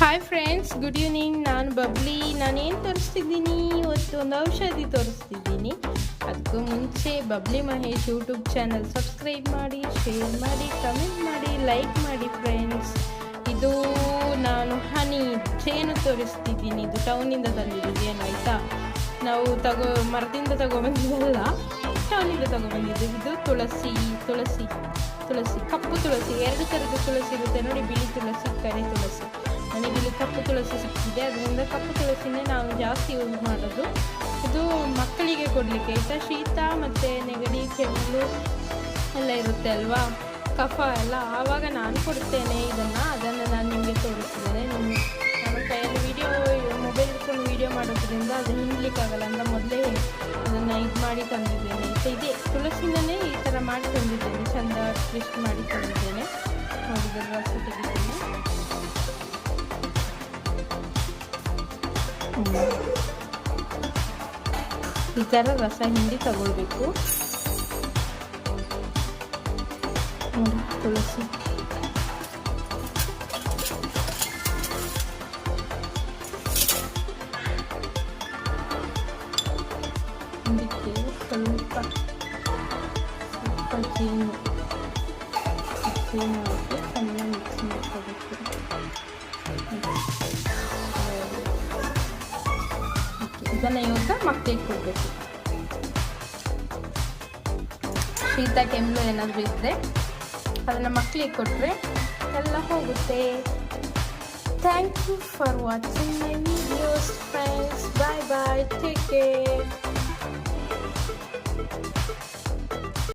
Hi friends good evening ನಾನು ಬಬ್ಲಿ. ನಾನೇನು ತೋರಿಸ್ತಿದ್ದೀನಿ? ಇವತ್ತು ಒಂದು ಔಷಧಿ ತೋರಿಸ್ತಿದ್ದೀನಿ. ಅದಕ್ಕೂ ಮುಂಚೆ Babli Mahesh YouTube channel subscribe ಮಾಡಿ ಶೇರ್ ಮಾಡಿ ಕಮೆಂಟ್ ಮಾಡಿ ಲೈಕ್ ಮಾಡಿ ಫ್ರೆಂಡ್ಸ್ ಇದು ನಾನು ಹನಿ ಜೇನು ತೋರಿಸ್ತಿದ್ದೀನಿ. ಇದು ಟೌನಿಂದ ತಂದಿದ್ದೀನಿ ಜೇನು ಆಯಿತಾ? ನಾವು ತಗೋ, ಮರದಿಂದ ತಗೊಬಂದಿದ್ದಲ್ಲ. ಟೌನಿಂದ ತಗೊಬಂದಿದ್ದು. ಇದು ತುಳಸಿ ತುಳಸಿ ತುಳಸಿ, ಕಪ್ಪು ತುಳಸಿ. ಎರಡು ಥರದ ತುಳಸಿ ಇರುತ್ತೆ. ನೋಡಿ, ಬಿಳಿ ತುಳಸಿ, ಕರಿ ತುಳಸಿ. ಕಪ್ಪು ತುಳಸಿ ಸಿಕ್ಕಿದೆ. ಅದರಿಂದ ಕಪ್ಪು ತುಳಸಿನೇ ನಾವು ಜಾಸ್ತಿ ಯೂಸ್ ಮಾಡೋದು. ಇದು ಮಕ್ಕಳಿಗೆ ಕೊಡಲಿಕ್ಕೆ ಆಯಿತಾ? ಶೀತ ಮತ್ತು ನೆಗಡಿ, ಕೆಮ್ಮು ಎಲ್ಲ ಇರುತ್ತೆ ಅಲ್ವಾ? ಕಫ ಎಲ್ಲ ಆವಾಗ ನಾನು ಕೊಡ್ತೇನೆ ಇದನ್ನು. ಅದನ್ನು ನಾನು ನಿಮಗೆ ತೋರಿಸಿದ್ದೇನೆ ನಿಮ್ಮ ನಮ್ಮ ಕೈಯಲ್ಲಿ ವೀಡಿಯೋ ಮೊಬೈಲ್ ಇಟ್ಕೊಂಡು ವೀಡಿಯೋ ಮಾಡೋದ್ರಿಂದ ಅದು ಹಿಂಡ್ಲಿಕ್ಕಾಗಲ್ಲ ಅಂತ ಮೊದಲೇ ಅದನ್ನು ಇದು ಮಾಡಿ ತಂದಿದ್ದೇನೆ. ಇದೆ. ತುಳಸಿಯಿಂದನೇ ಈ ಥರ ಮಾಡಿ ತಂದಿದ್ದೇನೆ. ಚಂದ ಟ್ವಿಸ್ಟ್ ಮಾಡಿ ತಂದಿದ್ದೇನೆ. ನೋಡಿದ್ರೆ ಈ ಥರ ರಸ ಹಿಂಡಿ ತಗೊಳ್ಬೇಕು ನೋಡಿ ತುಳಸಿ ಇದಕ್ಕೆ ಸ್ವಲ್ಪ ಸ್ವಲ್ಪ ಜೇನು ಜೇನು ಇದನ್ನು ಇವಾಗ ಮಕ್ಕಳಿಗೆ ಕೊಡಬೇಕು. ಶೀತ, ಕೆಮ್ಮು ಏನಾದರೂ ಇದ್ದರೆ ಅದನ್ನು ಮಕ್ಕಳಿಗೆ ಕೊಟ್ಟರೆ ಎಲ್ಲ ಹೋಗುತ್ತೆ. Thank you for watching my videos friends bye bye take care